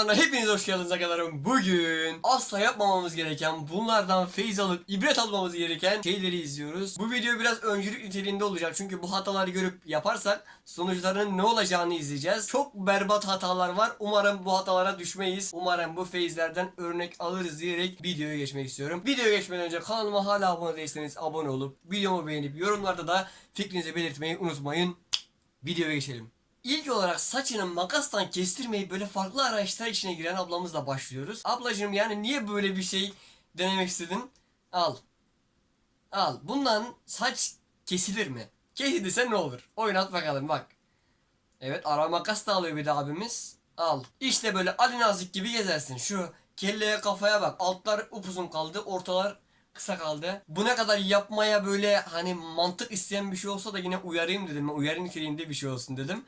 kanalına hepiniz hoş geldiniz arkadaşlarım. Bugün asla yapmamamız gereken, bunlardan feyiz alıp ibret almamız gereken şeyleri izliyoruz. Bu video biraz öncülük niteliğinde olacak çünkü bu hataları görüp yaparsak sonuçlarının ne olacağını izleyeceğiz. Çok berbat hatalar var. Umarım bu hatalara düşmeyiz. Umarım bu feyizlerden örnek alırız diyerek videoya geçmek istiyorum. Videoya geçmeden önce kanalıma hala abone değilseniz abone olup videomu beğenip yorumlarda da fikrinizi belirtmeyi unutmayın. Videoya geçelim. İlk olarak saçını makastan kestirmeyip böyle farklı araçlar içine giren ablamızla başlıyoruz. Ablacığım yani niye böyle bir şey denemek istedin? Al. Al. Bundan saç kesilir mi? Kesilirse ne olur? Oynat bakalım bak. Evet ara makas da alıyor bir de abimiz. Al. İşte böyle Ali Nazik gibi gezersin. Şu kelleye kafaya bak. Altlar upuzun kaldı. Ortalar kısa kaldı. Bu ne kadar yapmaya böyle hani mantık isteyen bir şey olsa da yine uyarayım dedim. Uyarı niteliğinde bir şey olsun dedim.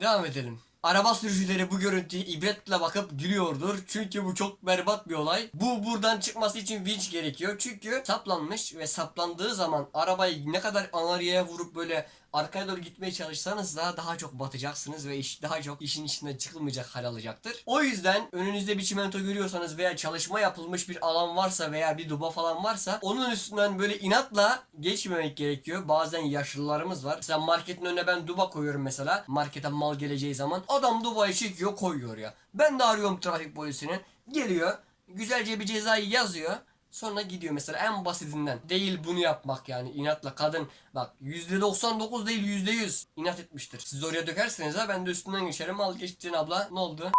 Devam edelim. Araba sürücüleri bu görüntüye ibretle bakıp gülüyordur. Çünkü bu çok berbat bir olay. Bu buradan çıkması için vinç gerekiyor. Çünkü saplanmış ve saplandığı zaman arabayı ne kadar anarya vurup böyle arkaya doğru gitmeye çalışsanız da daha çok batacaksınız ve iş daha çok işin içinden çıkılmayacak hal alacaktır. O yüzden önünüzde bir çimento görüyorsanız veya çalışma yapılmış bir alan varsa veya bir duba falan varsa onun üstünden böyle inatla geçmemek gerekiyor. Bazen yaşlılarımız var. Mesela marketin önüne ben duba koyuyorum mesela. Markete mal geleceği zaman adam dubayı çekiyor koyuyor ya. Ben de arıyorum trafik polisini. Geliyor. Güzelce bir cezayı yazıyor. Sonra gidiyor mesela en basitinden. Değil bunu yapmak yani inatla kadın bak %99 değil %100 inat etmiştir. Siz oraya dökerseniz ha ben de üstünden geçerim al geçtin abla ne oldu?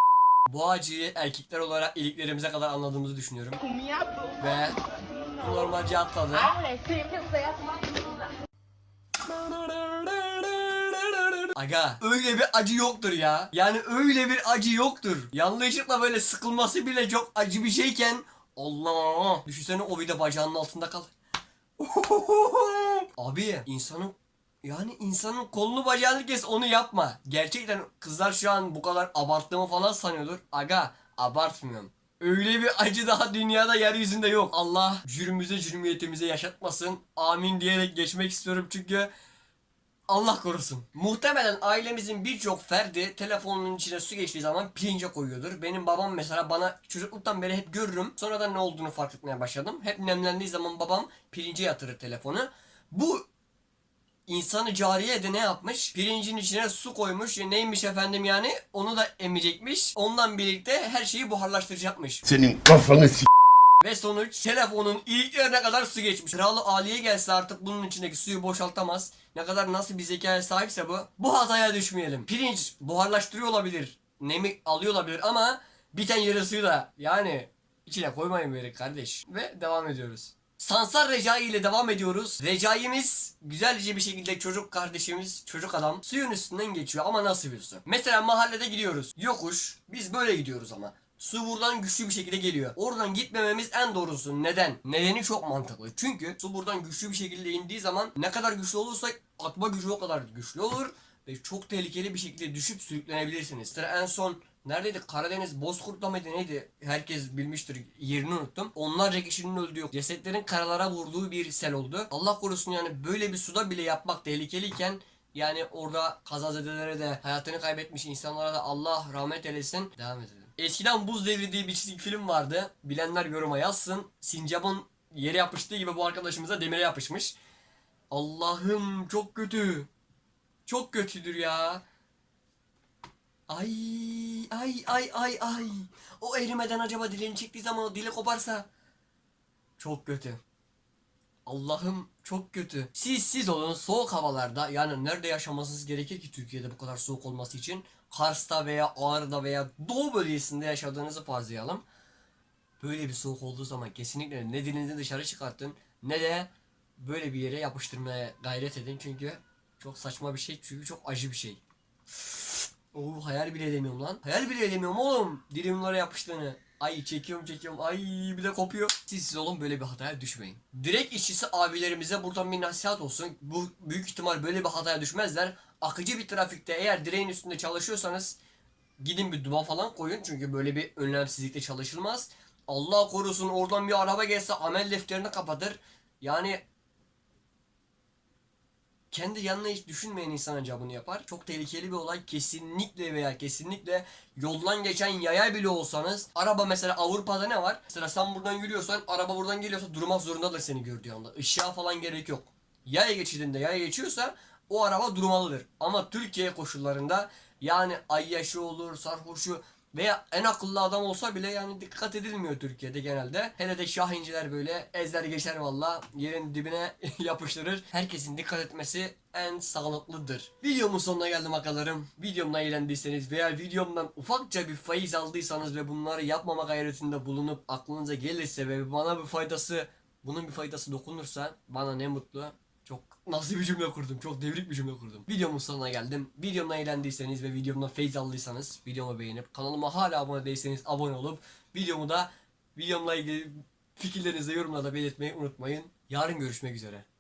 Bu acıyı erkekler olarak iliklerimize kadar anladığımızı düşünüyorum. Ve normalce atladı. Aga öyle bir acı yoktur ya. Yani öyle bir acı yoktur. Yanlışlıkla böyle sıkılması bile çok acı bir şeyken Allah düşünsene o bir de bacağının altında kal. Abi insanın yani insanın kolunu bacağını kes onu yapma. Gerçekten kızlar şu an bu kadar abarttığımı falan sanıyordur. Aga abartmıyorum. Öyle bir acı daha dünyada yeryüzünde yok. Allah cürmümüze cürmiyetimize yaşatmasın. Amin diyerek geçmek istiyorum çünkü Allah korusun. Muhtemelen ailemizin birçok ferdi telefonunun içine su geçtiği zaman pirince koyuyordur. Benim babam mesela bana çocukluktan beri hep görürüm. Sonradan ne olduğunu fark etmeye başladım. Hep nemlendiği zaman babam pirince yatırır telefonu. Bu insanı cariye de ne yapmış? Pirincin içine su koymuş. Ya neymiş efendim yani? Onu da emecekmiş. Ondan birlikte her şeyi buharlaştıracakmış. Senin kafanı s- Ve sonuç telefonun iliklerine kadar su geçmiş. Kralı Ali'ye gelse artık bunun içindeki suyu boşaltamaz. Ne kadar nasıl bir zekaya sahipse bu. Bu hataya düşmeyelim. Pirinç buharlaştırıyor olabilir. Nemi alıyor olabilir ama biten yeri suyu da yani içine koymayın böyle kardeş. Ve devam ediyoruz. Sansar Recai ile devam ediyoruz. Recai'miz güzelce bir şekilde çocuk kardeşimiz, çocuk adam suyun üstünden geçiyor ama nasıl bir su? Mesela mahallede gidiyoruz. Yokuş. Biz böyle gidiyoruz ama. Su buradan güçlü bir şekilde geliyor. Oradan gitmememiz en doğrusu. Neden? Nedeni çok mantıklı. Çünkü su buradan güçlü bir şekilde indiği zaman ne kadar güçlü olursa atma gücü o kadar güçlü olur. Ve çok tehlikeli bir şekilde düşüp sürüklenebilirsiniz. Sıra en son neredeydi? Karadeniz Bozkurt'ta mıydı neydi? Herkes bilmiştir. Yerini unuttum. Onlarca kişinin öldüğü, cesetlerin karalara vurduğu bir sel oldu. Allah korusun yani böyle bir suda bile yapmak tehlikeliyken yani orada kazazedelere de hayatını kaybetmiş insanlara da Allah rahmet eylesin. Devam edelim. Eskiden Buz Devri diye bir çizgi film vardı. Bilenler yoruma yazsın. Sincap'ın yere yapıştığı gibi bu arkadaşımıza demire yapışmış. Allah'ım çok kötü. Çok kötüdür ya. Ay ay ay ay ay. O erimeden acaba dilini çektiği zaman o dili koparsa. Çok kötü. Allah'ım çok kötü. Siz siz olun soğuk havalarda yani nerede yaşamanız gerekir ki Türkiye'de bu kadar soğuk olması için? Kars'ta veya Ağrı'da veya Doğu bölgesinde yaşadığınızı farzlayalım. Böyle bir soğuk olduğu zaman kesinlikle ne dilinizi dışarı çıkartın ne de böyle bir yere yapıştırmaya gayret edin çünkü çok saçma bir şey çünkü çok acı bir şey. Oo hayal bile edemiyorum lan. Hayal bile edemiyorum oğlum. Dilimlere yapıştığını. Ay çekiyorum çekiyorum. Ay bir de kopuyor. Siz siz olun böyle bir hataya düşmeyin. Direkt işçisi abilerimize buradan bir nasihat olsun. Bu büyük ihtimal böyle bir hataya düşmezler. Akıcı bir trafikte eğer direğin üstünde çalışıyorsanız gidin bir duman falan koyun. Çünkü böyle bir önlemsizlikle çalışılmaz. Allah korusun oradan bir araba gelse amel defterini kapatır. Yani kendi yanına hiç düşünmeyen insan ancak bunu yapar. Çok tehlikeli bir olay. Kesinlikle veya kesinlikle yoldan geçen yaya bile olsanız araba mesela Avrupa'da ne var? Mesela sen buradan yürüyorsan araba buradan geliyorsa durmak zorundadır seni gördüğü anda. Işığa falan gerek yok. Yaya geçidinde yaya geçiyorsa o araba durmalıdır. Ama Türkiye koşullarında yani ayyaşı olur, sarhoşu veya en akıllı adam olsa bile yani dikkat edilmiyor Türkiye'de genelde. Hele de şahinciler böyle ezler geçer valla yerin dibine yapıştırır. Herkesin dikkat etmesi en sağlıklıdır. Videomun sonuna geldim akalarım. Videomla eğlendiyseniz veya videomdan ufakça bir feyiz aldıysanız ve bunları yapmama gayretinde bulunup aklınıza gelirse ve bana bir faydası bunun bir faydası dokunursa bana ne mutlu. Çok nasıl bir cümle kurdum. Çok devrik bir cümle kurdum. Videomun sonuna geldim. Videomdan eğlendiyseniz ve videomdan feyz aldıysanız videomu beğenip kanalıma hala abone değilseniz abone olup videomu da videomla ilgili fikirlerinizi yorumlarda belirtmeyi unutmayın. Yarın görüşmek üzere.